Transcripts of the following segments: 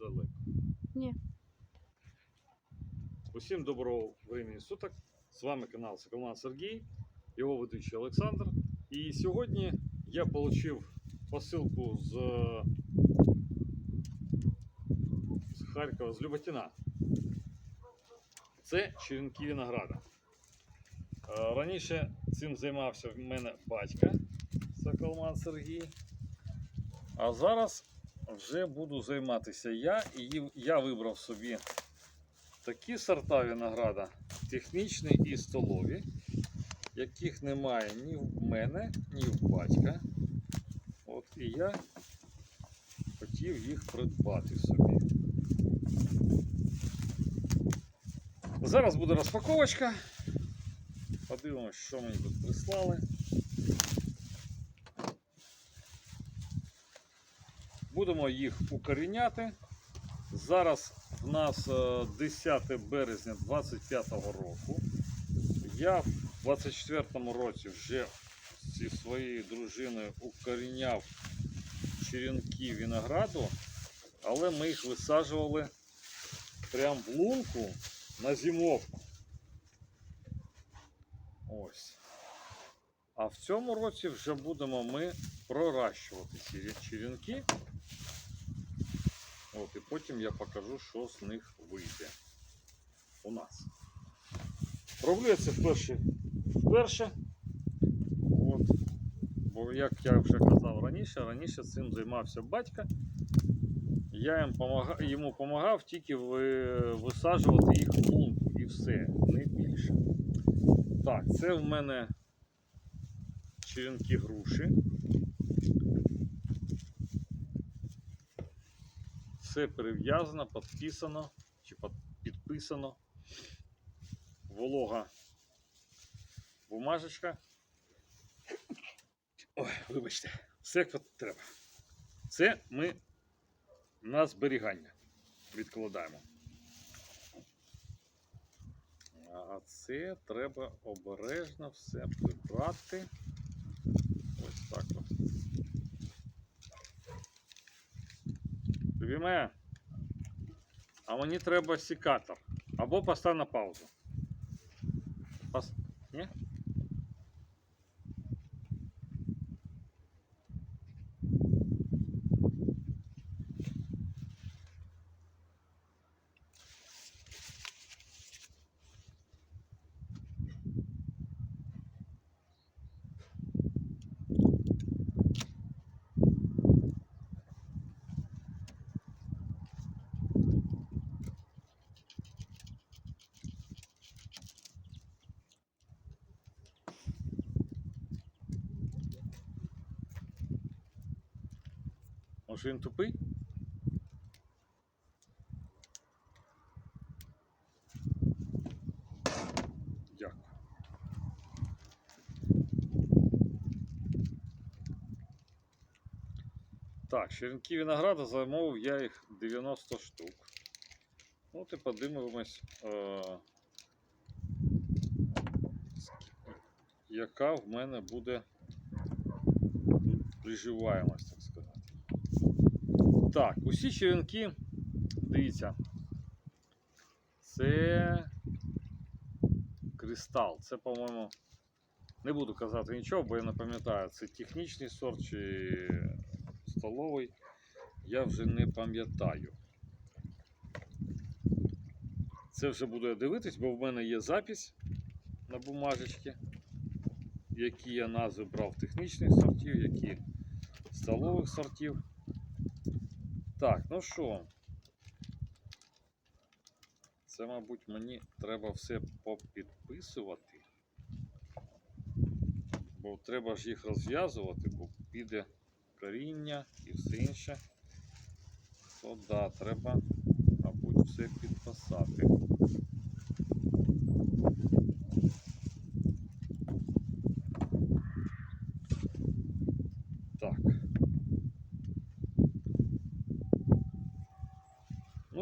далеко. Ні. Усім доброго времени суток. З вами канал Соколман Сергій, його ведучий Олександр. І сьогодні я отримав посилку з, з Харкова, з Люботіна. Це черенки винограда. Е, Раніше цим займався в мене батька Соколман Сергій. А зараз вже буду займатися я, і я вибрав собі такі сорта винограда, технічні і столові, яких немає ні в мене, ні в батька. От і я хотів їх придбати собі. Зараз буде розпаковочка. Подивимось, що мені тут прислали. Будемо їх укоріняти. Зараз в нас е, 10 березня 25 року. Я в 24 році вже зі своєю дружиною укоріняв черенки винограду, але ми їх висаджували прямо в лунку на зимовку. Ось. А в цьому році вже будемо ми проращувати ці черенки. От, і потім я покажу, що з них вийде у нас. Роблю я це вперше. вперше. От. Бо, як я вже казав раніше, раніше цим займався батька. Я їм помага... йому допомагав тільки висаджувати їх в і все, не більше. Так, це в мене черенки груші. Все перев'язано, підписано чи підписано. Волога бумажечка. Ой, вибачте, все як треба. Це ми на зберігання відкладаємо. А це треба обережно все прибрати. Ось так от. Любиме, а мені треба секатор. Або постав на паузу. Пос... Ні? Може він тупий? Дякую. Так, черенки винограда замовив я їх 90 штук. От і подивимось, е, яка в мене буде приживаємость, так усі черенки, дивіться, це кристал. Це, по-моєму, не буду казати нічого, бо я не пам'ятаю, це технічний сорт чи столовий. Я вже не пам'ятаю. Це вже буду я дивитись, бо в мене є запись на бумажечці, які я назви брав технічних сортів, які столових сортів. Так, ну що? Це, мабуть, мені треба все попідписувати. Бо треба ж їх розв'язувати, бо піде коріння і все інше. То да, треба, мабуть, все підписати.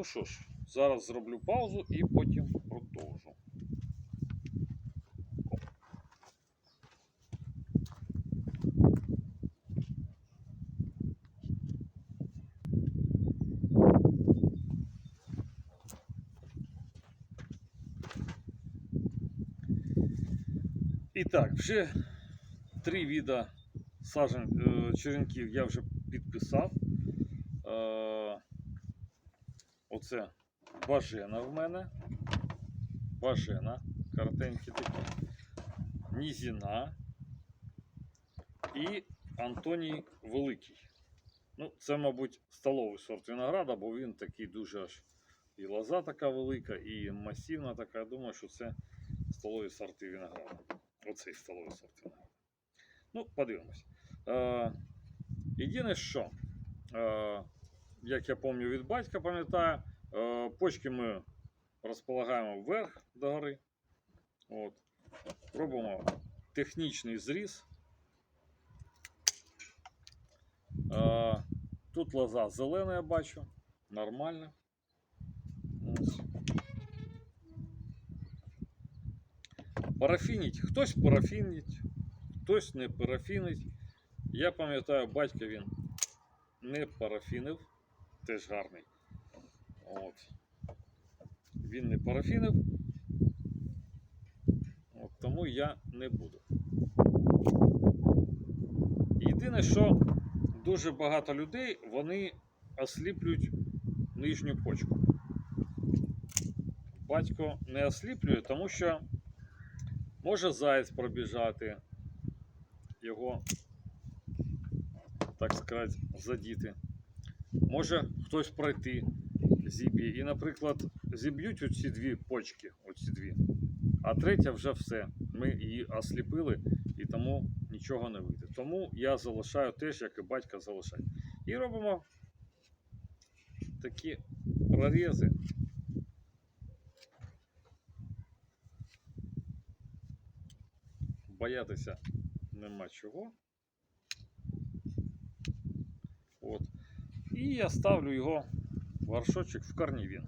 що ж, зараз зроблю паузу і потім продовжу. І так, вже три віда сажень е, черенків я вже підписав. Е, Оце бажена в мене. Бажена, коротенькі такі. Нізіна і Антоній Великий. Ну, це, мабуть, столовий сорт винограда, бо він такий дуже аж і лоза така велика, і масивна така. Я думаю, що це столові сорти винограду. Оцей столовий сорт винограду. Ну, подивимось. Е, єдине, що, е, як я пам'ятаю від батька, пам'ятаю, е, почки ми розполагаємо вверх до гори. От. Робимо технічний зріз. Е, тут лоза зелена, я бачу. Нормально. Ось. Парафінить. Хтось парафінить, хтось не парафінить. Я пам'ятаю, батько він не парафінив, теж гарний. От. Він не парафінив. От, тому я не буду. Єдине, що дуже багато людей вони осліплюють нижню почку. Батько не осліплює, тому що може заяць пробіжати, його, так сказати, задіти. Може хтось пройти зіб'є. І, наприклад, зіб'ють оці дві почки, оці дві, а третя вже все. Ми її осліпили і тому нічого не вийде. Тому я залишаю теж, як і батько залишає. І робимо такі прорізи. Боятися нема чого. От. І я ставлю його в горшочок в карнівін.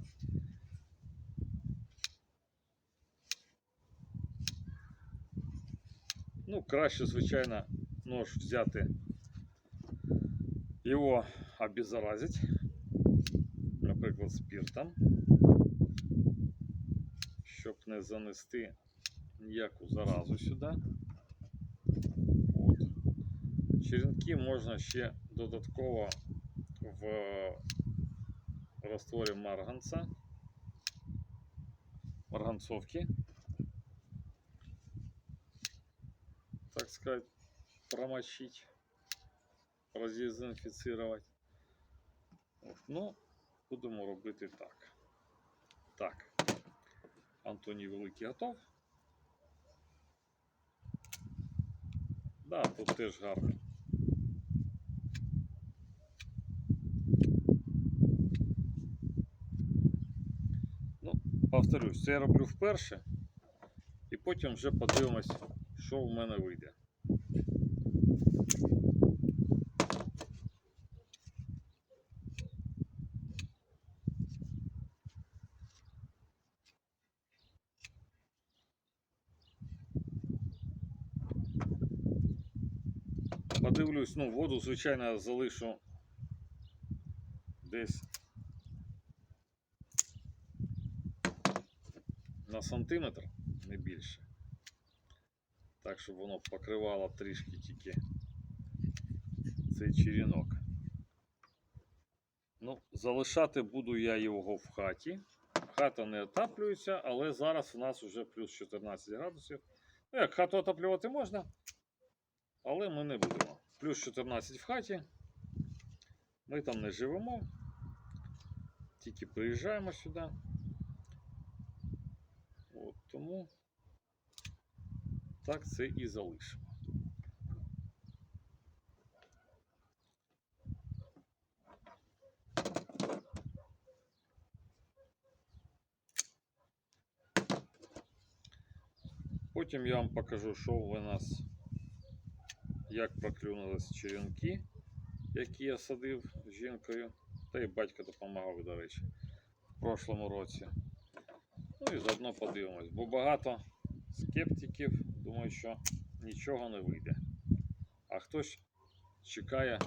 Ну, краще, звичайно, нож взяти, його обеззаразити, наприклад, спиртом, щоб не занести ніяку заразу сюди. От. Черенки можна ще додатково в растворі марганца, марганцовки, так сказать, промочить, продезінфіцировать. От. Ну, будемо робити так. Так. Антоній Великий готов. Да, тут теж гарно. Повторюсь, це я роблю вперше, і потім вже подивимось, що в мене вийде. Подивлюсь, ну, воду, звичайно, залишу десь на сантиметр, не більше. Так, щоб воно покривало трішки тільки цей черенок. Ну, залишати буду я його в хаті. Хата не отаплюється, але зараз у нас вже плюс 14 градусів. Ну, як хату отаплювати можна, але ми не будемо. Плюс 14 в хаті. Ми там не живемо. Тільки приїжджаємо сюди. Тому так це і залишимо. Потім я вам покажу, що у нас, як проклюнулись черенки, які я садив з жінкою. Та й батько допомагав, до речі, в прошлому році. Ну і заодно подивимось, бо багато скептиків думають, що нічого не вийде. А хтось чекає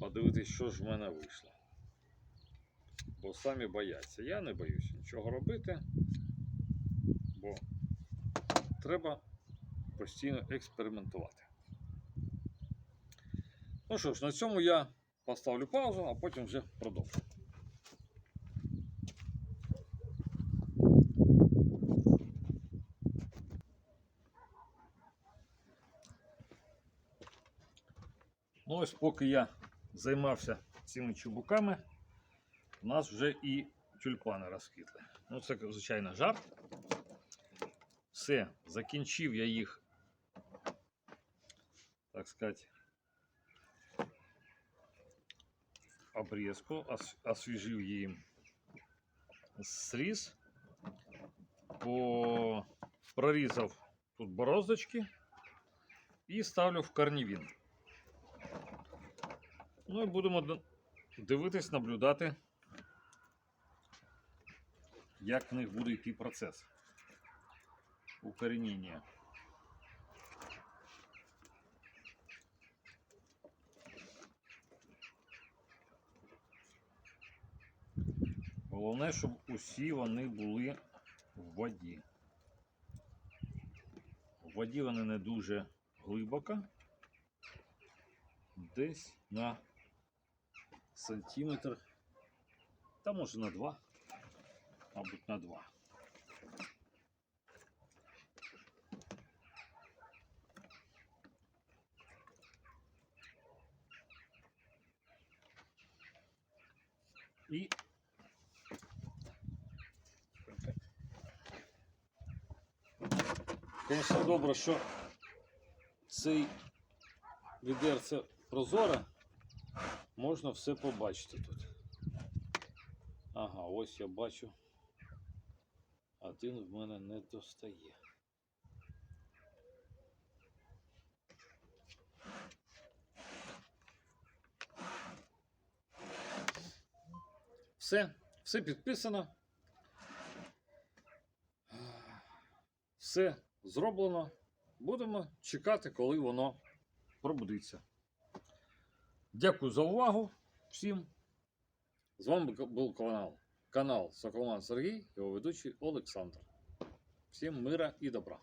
подивитись, що ж в мене вийшло. Бо самі бояться. Я не боюсь нічого робити, бо треба постійно експериментувати. Ну що ж, на цьому я поставлю паузу, а потім вже продовжу. Ну ось поки я займався цими чубуками, у нас вже і тюльпани розквітли. Ну, це, звичайно, жарт. Все, закінчив я їх, так сказати, обрізку, освіжив їм сріз, по... прорізав тут бороздочки і ставлю в корнівін. Ну і будемо дивитись, наблюдати, як в них буде йти процес укоренення. Головне, щоб усі вони були в воді. В воді вони не дуже глибоко. Десь на сантиметр, та може на два, мабуть, на два. І Звісно, добре, що цей відерце прозоре, можна все побачити тут. Ага, ось я бачу. Один в мене не достає. Все, все підписано. Все зроблено. Будемо чекати, коли воно пробудиться. Дякую за увагу всім. З вами був канал, канал Соколман Сергій, його ведучий Олександр. Всім мира і добра.